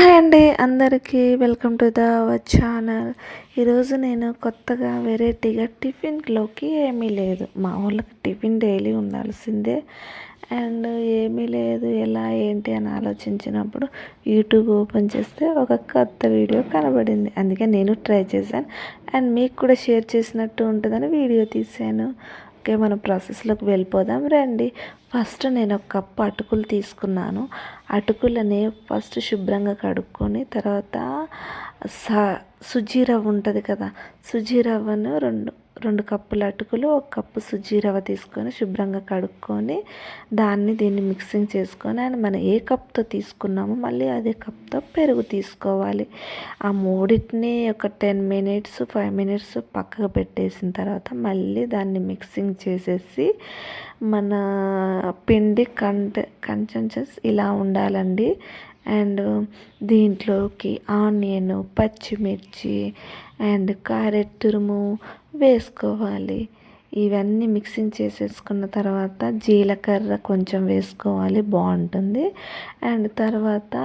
Hi అండి అందరికీ welcome to the our channel. ఈరోజు నేను కొత్తగా వెరైటీగా టిఫిన్లోకి ఏమీ లేదు. మా వాళ్ళకి టిఫిన్ డైలీ ఉండాల్సిందే. అండ్ ఏమీ లేదు ఎలా ఏంటి అని ఆలోచించినప్పుడు యూట్యూబ్ ఓపెన్ చేస్తే ఒక కొత్త వీడియో కనబడింది. అందుకే నేను ట్రై చేశాను. అండ్ మీకు కూడా షేర్ చేసినట్టు ఉంటుందని వీడియో తీశాను. ఓకే మన ప్రాసెస్లోకి వెళ్ళిపోదాం. రండి. ఫస్ట్ నేను ఒక కప్పు అటుకులు తీసుకున్నాను. అటుకులని ఫస్ట్ శుభ్రంగా కడుక్కొని తర్వాత సా సుజీ రవ్వ ఉంటుంది కదా సుజీ రవ్వను రెండు రెండు కప్పుల అటుకులు ఒక కప్పు సుజీ రవ తీసుకొని శుభ్రంగా కడుక్కొని దాన్ని దీన్ని మిక్సింగ్ చేసుకొని అని మనం ఏ కప్తో తీసుకున్నామో మళ్ళీ అదే కప్తో పెరుగు తీసుకోవాలి. ఆ మూడింటిని ఒక టెన్ మినిట్స్ ఫైవ్ మినిట్స్ పక్కకు పెట్టేసిన తర్వాత మళ్ళీ దాన్ని మిక్సింగ్ చేసేసి మన పిండి కంట కన్సెన్సెస్ ఇలా ఉండాలండి. అండ్ దీంట్లోకి ఆనియన్ పచ్చిమిర్చి అండ్ క్యారెట్ తురుము వేసుకోవాలి. ఇవన్నీ మిక్సింగ్ చేసేసుకున్న తర్వాత జీలకర్ర కొంచెం వేసుకోవాలి బాగుంటుంది. అండ్ తర్వాత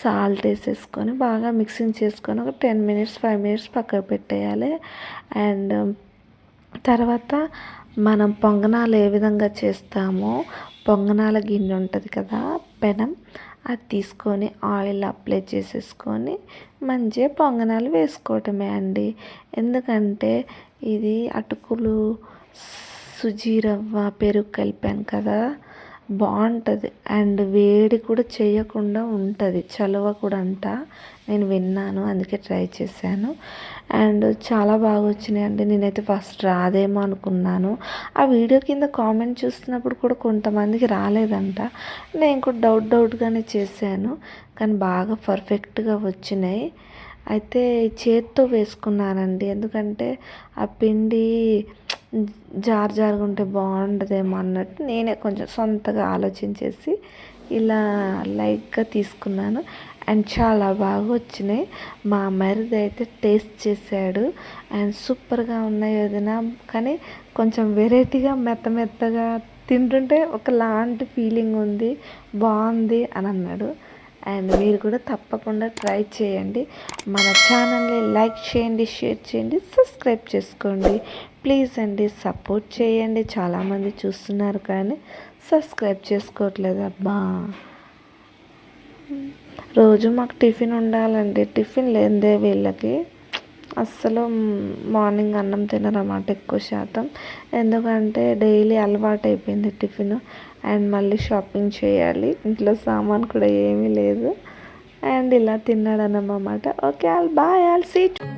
సాల్ట్ వేసేసుకొని బాగా మిక్సింగ్ చేసుకొని ఒక టెన్ మినిట్స్ ఫైవ్ మినిట్స్ పక్కకు పెట్టేయాలి. అండ్ తర్వాత మనం పొంగనాలు ఏ విధంగా చేస్తామో పొంగనాల గిన్నె ఉంటుంది కదా పెనం. అది తీసుకొని ఆయిల్ అప్లై చేసేసుకొని మంచిగా పొంగనాలు వేసుకోవటమే అండి. ఎందుకంటే ఇది అటుకులు సుజీ రవ్వ పెరుగు కలిపాను కదా. బాగుంటుంది. అండ్ వేడి కూడా చేయకుండా ఉంటుంది. చలువ కూడా అంట నేను విన్నాను అందుకే ట్రై చేశాను. అండ్ చాలా బాగా వచ్చినాయి అండి. నేనైతే ఫస్ట్ రాదేమో అనుకున్నాను. ఆ వీడియో కింద కామెంట్ చూస్తున్నప్పుడు కూడా కొంతమందికి రాలేదంట. నేను కూడా డౌట్ డౌట్గానే చేశాను. కానీ బాగా పర్ఫెక్ట్గా వచ్చినాయి. అయితే చేత్తో వేసుకున్నానండి. ఎందుకంటే ఆ పిండి జార్ జారుగా ఉంటే బాగుండదేమో అన్నట్టు నేనే కొంచెం సొంతగా ఆలోచించేసి ఇలా లైట్గా తీసుకున్నాను. అండ్ చాలా బాగా వచ్చినాయి. మా మరిది అయితే టేస్ట్ చేశాడు. అండ్ సూపర్గా ఉన్నాయి వదిన. కానీ కొంచెం వెరైటీగా మెత్త మెత్తగా తింటుంటే ఒకలాంటి ఫీలింగ్ ఉంది. బాగుంది అని అన్నాడు. అండ్ మీరు కూడా తప్పకుండా ట్రై చేయండి. మన ఛానల్ని లైక్ చేయండి షేర్ చేయండి సబ్స్క్రైబ్ చేసుకోండి. ప్లీజ్ అండి సపోర్ట్ చేయండి. చాలామంది చూస్తున్నారు కానీ సబ్స్క్రైబ్ చేసుకోవట్లేదు అబ్బా. రోజు మాకు టిఫిన్ ఉండాలండి. టిఫిన్ లేదే వీళ్ళకి అస్సలు మార్నింగ్ అన్నం తినరన్నమాట ఎక్కువ శాతం. ఎందుకంటే డైలీ అలవాటు అయిపోయింది టిఫిన్. అండ్ మళ్ళీ షాపింగ్ చేయాలి. ఇంట్లో సామాన్ కూడా ఏమీ లేదు. అండ్ ఇలా తిన్నాడు అన్నమాట okay all bye all seat